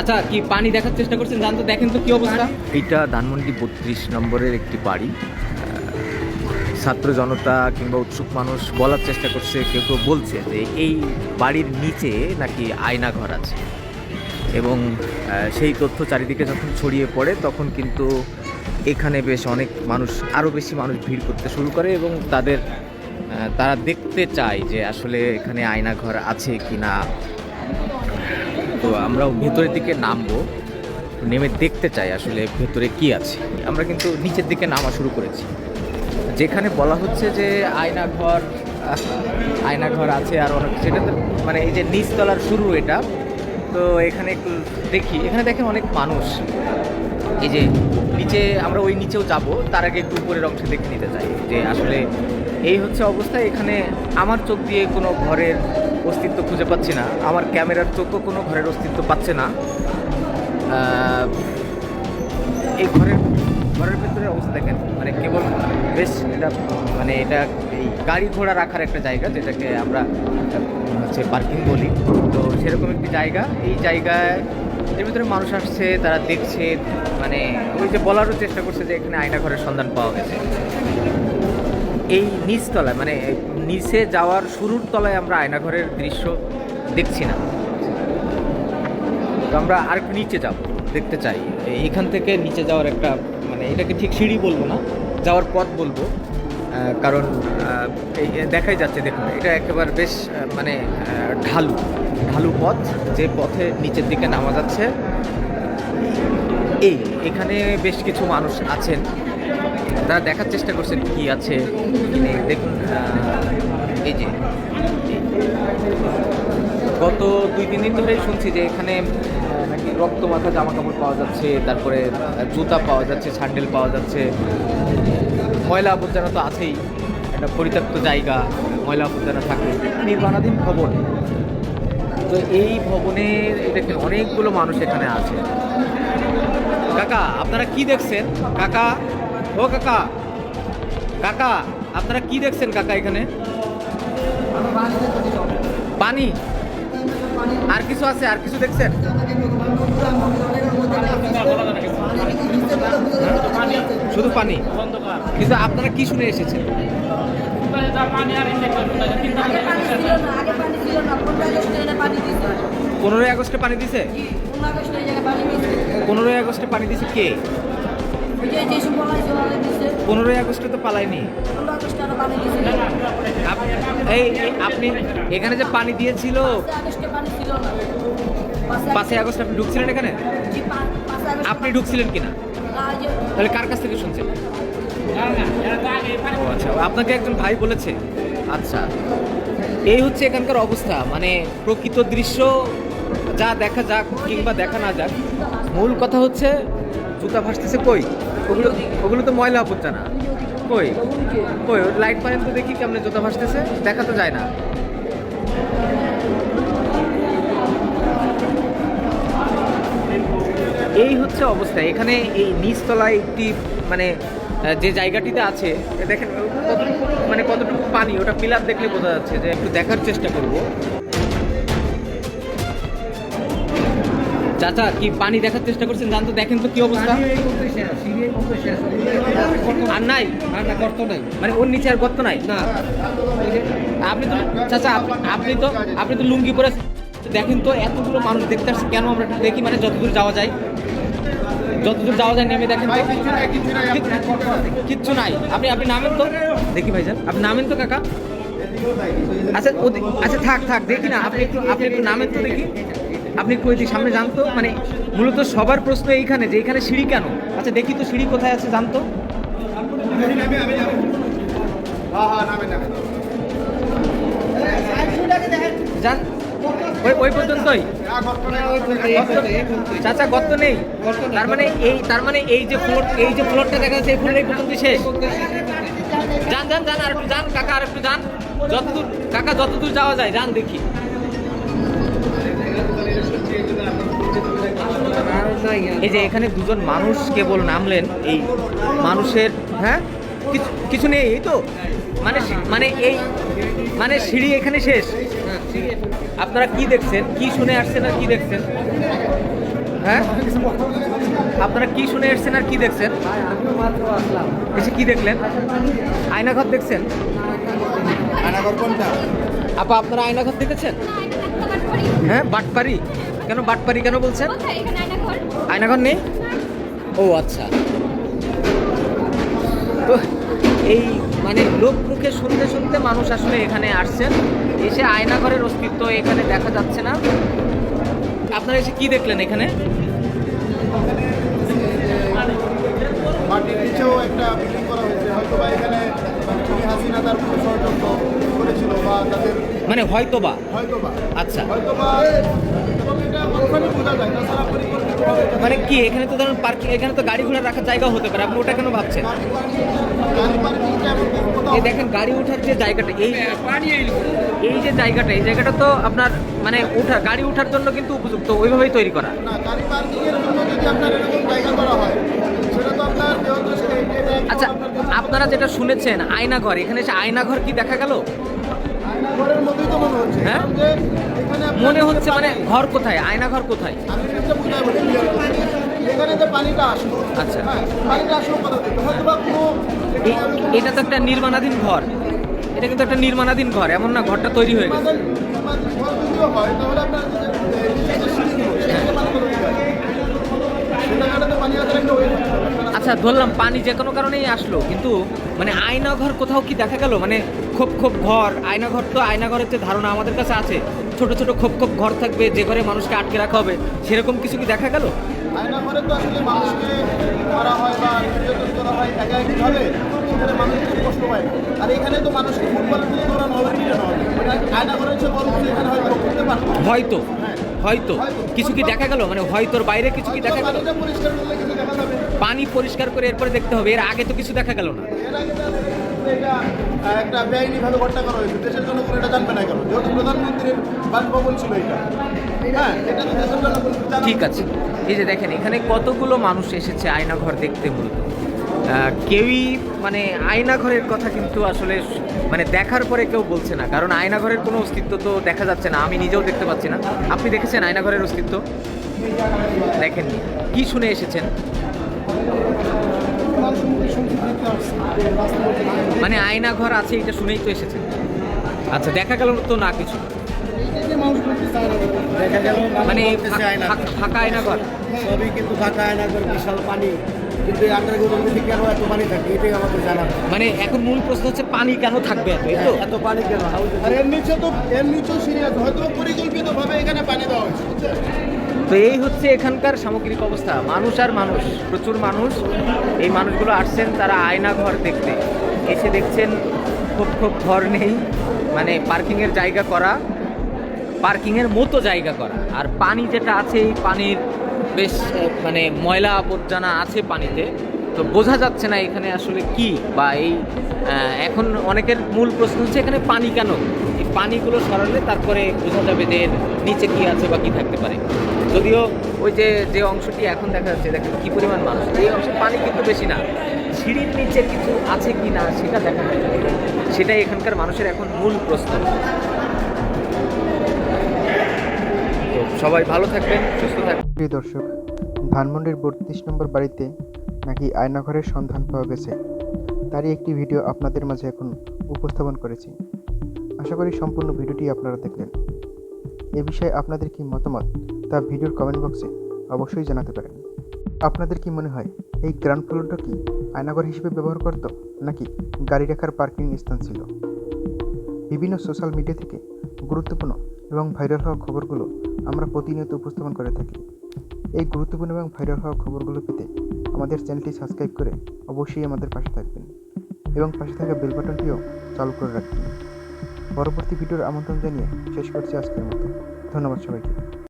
চাচা কি পানি দেখার চেষ্টা করছেন? জানতো দেখেন তো কি অবস্থা। এটা ধানমন্ডি বত্রিশ নম্বরের একটি বাড়ি। ছাত্র জনতা কিংবা উৎসুক মানুষ বলার চেষ্টা করছে, কেউ কেউ বলছে যে এই বাড়ির নিচে নাকি আয়না ঘর আছে। এবং সেই তথ্য চারিদিকে যখন ছড়িয়ে পড়ে, তখন কিন্তু এখানে বেশ অনেক মানুষ আরও বেশি মানুষ ভিড় করতে শুরু করে এবং তাদের তারা দেখতে চায় যে আসলে এখানে আয়না ঘর আছে কি না তো আমরাও ভেতরের দিকে নামবো। নেমে দেখতে চাই আসলে ভেতরে কি আছে। আমরা কিন্তু নিচের দিকে নামা শুরু করেছি। যেখানে বলা হচ্ছে যে আয়না ঘর আয়না ঘর আছে আর অনেক সেটা তো মানে এই যে নিচতলার শুরু এটা। তো এখানে একটু দেখি, এখানে দেখেন অনেক মানুষ। এই যে নিচে আমরা ওই নিচেও যাব, তার আগে একটু উপরের অংশে দেখে নিতে চাই যে আসলে এই হচ্ছে অবস্থা। এখানে আমার চোখ দিয়ে কোনো ঘরের অস্তিত্ব খুঁজে পাচ্ছি না। আমার ক্যামেরার চোখও কোনো ঘরের অস্তিত্ব পাচ্ছে না। এই ঘরের ঘরের ভেতরে অবস্থা দেখেন। মানে কেবল বেশ এটা মানে এটা এই গাড়ি ঘোড়া রাখার একটা জায়গা, যেটাকে আমরা হচ্ছে পার্কিং বলি। তো সেরকম একটি জায়গা। এই জায়গায় এর ভিতরে মানুষ আসছে, তারা দেখছে মানে ওই যে বলারও চেষ্টা করছে যে এখানে আয়না ঘরের সন্ধান পাওয়া গেছে। এই নিচতলায় মানে নিচে যাওয়ার শুরুর তলায় আমরা আয়নাঘরের দৃশ্য দেখছি না। তো আমরা আর নিচে যাব, দেখতে চাই। এইখান থেকে নিচে যাওয়ার একটা মানে এটাকে ঠিক সিঁড়ি বলব না, যাওয়ার পথ বলব। কারণ দেখাই যাচ্ছে, দেখুন, এটা একেবারে বেশ মানে ঢালু ঢালু পথ, যে পথে নিচের দিকে নামা যাচ্ছে। এই, এখানে বেশ কিছু মানুষ আছেন। তারা দেখার চেষ্টা করছেন কি আছে দেখুন এই যে, গত দুই, তিন দিন ধরেই শুনছি যে এখানে নাকি রক্ত মাথা জামা কাপড় পাওয়া যাচ্ছে, তারপরে জুতা পাওয়া যাচ্ছে, স্যান্ডেল পাওয়া যাচ্ছে। ময়লা আবর্জনা তো আছেই, একটা পরিত্যক্ত জায়গা, ময়লা আবর্জনা থাকে নির্মাণাধীন ভবন। তো এই ভবনের দেখেন অনেকগুলো মানুষ এখানে আছে? কাকা, আপনারা কি দেখছেন? কাকা ও কাকা কাকা আপনারা কি দেখছেন কাকা এখানে? পানি। আর কিছু আছে আর কিছু দেখছেন? শুধু পানি। কিন্তু আপনারা কি শুনে এসেছেন? পনেরোই আগস্টে পানি দিছে? পনেরোই আগস্টে পানি দিছে কে? পনেরোই আগস্টে তো পালায়নি। আপ- এই আপনি এখানে যে পানি দিয়েছিল পাঁচই আগস্টে আপনি ঢুকছিলেন এখানে? আপনি ঢুকছিলেন কিনা? তাহলে কার কাছ থেকে শুনছেন? ও আচ্ছা আপনাকে একজন ভাই বলেছে। আচ্ছা এই হচ্ছে এখানকার অবস্থা। মানে প্রকৃত দৃশ্য যা দেখা যাক কিংবা দেখা না যাক। মূল কথা হচ্ছে জুতা ভাসতেছে কই? ওগুলো ওগুলো তো ময়লা হচ্ছে না কই? কই লাইট পারেন তো দেখি কেমনে জুতা ভাসতেছে। দেখা তো যায় না। এই হচ্ছে অবস্থা। এখানে এই নিচতলায় একটি মানে যে জায়গাটিতে আছে, দেখেন কতটুকু মানে কতটুকু পানি, ওটা পিলার দেখলে বোঝা যাচ্ছে যে একটু দেখার চেষ্টা করব। চাচা কি পানি দেখার চেষ্টা করছেন? জানতো দেখেন তো কি অবস্থা। আর নাই? গর্ত নাই। মানে ওর নিচে আর গর্ত নাই? না। আপনি তো চাচা আপনি তো আপনি তো লুঙ্গি পরে দেখেন তো এতগুলো মানুষ দেখতে আসছে কেন আমরা দেখি মানে যতদূর যাওয়া যায়। যতদূর যাওয়া যায় নেমে দেখেন কিচ্ছু নাই আপনি আপনি নামেন তো। দেখি ভাইজান আপনি নামেন তো কাকা। আচ্ছা আচ্ছা থাক থাক দেখি না আপনি একটু আপনি একটু নামেন তো দেখি। আপনি একটু সামনে জানতো মানে মূলত সবার প্রশ্ন এইখানে যে এখানে সিঁড়ি কেন? আচ্ছা দেখি তো সিঁড়ি কোথায় আছে, জানতো? ওই পর্যন্তই। চাচা, গর্ত নেই। তার মানে এই তার মানে এই যে ফ্লোর এই যে ফ্লোরটা দেখা যাচ্ছে, এই ফ্লোর পর্যন্ত শেষ। যান যান যান, আর একটু যান, কাকা, আর একটু যান। যতদূর কাকা, যতদূর যাওয়া যায়, যান দেখি। এই যে এখানে দুজন মানুষ কেবল নামলেন এই মানুষের হ্যাঁ? কিছু কিছু নেই এই তো? মানে মানে এই মানে সিঁড়ি এখানে শেষ? আপনারা কি দেখছেন? কি শুনে আসছেন আর কি দেখছেন? হ্যাঁ? আপনারা কি শুনে এসছেন আর কি দেখছেন? এসে কি দেখলেন? আয়নাঘর দেখছেন? আনাগর কোনটা? আপা আপনারা আয়নাঘর দেখেছেন? হ্যাঁ বাটপারি কেন বাটপারি কেন বলছেন? আয়নাঘর? নেই? ও আচ্ছা। তো এই মানে লোক মুখে শুনতে শুনতে মানুষ আসলে এখানে আসছেন। এসে আয়নাঘরের অস্তিত্ব এখানে দেখা যাচ্ছে না। আপনারা এসে কি দেখলেন এখানে? মাটির নিচেও একটা বিল্ডিং করা হয়েছে। হয়তো বা এখানে মানে খুবই হাসিনা তার কোনো ষড়যন্ত্র করেছিল বা তাদের মানে হয়তোবা? হয়তো আচ্ছা। হয়তো মানে কি এখানে তো ধরুন পার্কিং এখানে তো গাড়ি ঘোড়া রাখার জায়গা হতে পারে আপনি ওটা কেন ভাবছেন? এই দেখেন গাড়ি ওঠার যে জায়গাটা এই এই যে জায়গাটা এই জায়গাটা তো আপনার মানে ওঠা গাড়ি ওঠার জন্য কিন্তু উপযুক্ত ওইভাবেই তৈরি করা। হয় আচ্ছা আপনারা যেটা শুনেছেন আয়নাঘর এখানে এসে আয়নাঘর কি দেখা গেল? হ্যাঁ? মনে হচ্ছে মানে ঘর কোথায়? আয়নাঘর কোথায়? আমি জিনিসটা বুঝাই বলি clear করে। এখানে যে পানিটা আসলো আচ্ছা। হ্যাঁ পানিটা আসলো কোথা হয়তো বা কোনো এটা তো একটা নির্মাণাধীন ঘর। এটা কিন্তু একটা নির্মাণাধীন ঘর এমন না ঘরটা তৈরি হয়ে গেছে। ঘর হয় আচ্ছা ধরলাম পানি যে কোনো কারণেই আসলো কিন্তু মানে আয়নাঘর কোথাও কি দেখা গেল? মানে খোপ খোপ ঘর আয়নাঘর তো আয়নাঘরের যে ধারণা আমাদের কাছে আছে। ছোট ছোট খোপ খোপ ঘর থাকবে যে ঘরে মানুষকে আটকে রাখা হবে। সেরকম কিছু কি দেখা গেল? আয়না তো আসলে মানুষকে মারা হয় বা নির্যাতন করা হয় একা একইভাবে সেখানে মানুষ কষ্ট পায় আর এখানে তো মানুষকে ফুটবল তুলে ধরানো হবে পিটানো হবে মানে এখানে হয়তো করতে পারব হয়তো হ্যাঁ। হয়তো। কিছু কি দেখা গেল? মানে হয়তোর বাইরে কিছু কি দেখা গেল? পানি পরিষ্কার করে এরপরে দেখতে হবে এর আগে তো কিছু দেখা গেল না। একটা বেআইনিভাবে করা হয়েছে। দেশের এটা জানবে না কেন? যেহেতু প্রধানমন্ত্রীর বাসভবন ছিল এটা। হ্যাঁ ঠিক আছে। এই যে দেখেন, এখানে কতগুলো মানুষ এসেছে আয়নাঘর দেখতে মূলত। কেউই মানে আয়নাঘরের কথা কিন্তু আসলে মানে দেখার পরে কেউ বলছে না। কারণ আয়নাঘরের কোনো অস্তিত্ব তো দেখা যাচ্ছে না। আমি নিজেও দেখতে পাচ্ছি না। আপনি দেখেছেন আয়নাঘরের অস্তিত্ব? দেখেননি। কি শুনে এসেছেন? মানে আয়নাঘর আছে এটা শুনেই তো এসেছেন আচ্ছা দেখা গেল তো না কিছু। মানে ফাঁকা আয়নাঘর? সবই কিন্তু ফাঁকা আয়নাগর বিশাল পানি। কিন্তু এই আন্ডারগ্রাউন্ডের কেন এত পানি থাকে এটাই আমাদের জানা মানে এখন মূল প্রশ্ন হচ্ছে পানি কেন থাকবে এত এই তো? এত পানি কেন? আর এর নিচে তো এর নিচেও আছে হয়তো পরিকল্পিতভাবে এখানে পানি দেওয়া হয়েছে। তো এই হচ্ছে এখানকার সামগ্রিক অবস্থা। মানুষ আর মানুষ, প্রচুর মানুষ। এই মানুষগুলো আসছেন তারা আয়না ঘর দেখতে। এসে দেখছেন খুব খুব ঘর নেই। মানে পার্কিংয়ের জায়গা করা, পার্কিংয়ের মতো জায়গা করা। আর পানি যেটা আছে, এই পানির বেশ মানে ময়লা আবর্জনা আছে পানিতে। তো বোঝা যাচ্ছে না এখানে আসলে কি বা এই এখন অনেকের মূল প্রশ্ন হচ্ছে এখানে পানি কেন? পানিগুলো সরালে তারপরে বোঝা যাবে যে নিচে কি আছে বা কি থাকতে পারে। যদিও ওই যে যে অংশটি এখন দেখা যাচ্ছে, দেখেন কি পরিমাণ মানুষ। এই অংশে পানি কিন্তু বেশি না। সিঁড়ির নিচে কিছু আছে কি না সেটা দেখা যায় সেটাই এখানকার মানুষের এখন মূল প্রশ্ন। সবাই ভালো থাকবেন, সুস্থ থাকবেন। প্রিয় দর্শক, ধানমন্ডির বত্রিশ নম্বর বাড়িতে নাকি আয়নাঘরের সন্ধান পাওয়া গেছে? তারই একটি ভিডিও আপনাদের মাঝে এখন উপস্থাপন করেছি। আশা করি সম্পূর্ণ ভিডিওটি আপনারা দেখলেন। এ বিষয়ে আপনাদের কি মতামত তা ভিডিওর কমেন্ট বক্সে অবশ্যই জানাতে পারেন। আপনাদের কি মনে হয় এই গ্রাউন্ড ফ্লোরটা কি আয়নাঘর হিসেবে ব্যবহার করত নাকি গাড়ি রাখার পার্কিং স্থান ছিল? বিভিন্ন সোশ্যাল মিডিয়া থেকে গুরুত্বপূর্ণ এবং ভাইরাল হওয়া খবরগুলো আমরা প্রতিনিয়ত উপস্থাপন করে থাকি। এই গুরুত্বপূর্ণ এবং ভাইরাল হওয়া খবরগুলো পেতে আমাদের চ্যানেলটি সাবস্ক্রাইব করে অবশ্যই আমাদের পাশে থাকবেন এবং পাশে থাকা বেল বাটনটিও চালু করে রাখবেন। পরবর্তী ভিডিওর আমন্ত্রণ জানিয়ে শেষ করছি আজকের মতো। ধন্যবাদ সবাইকে।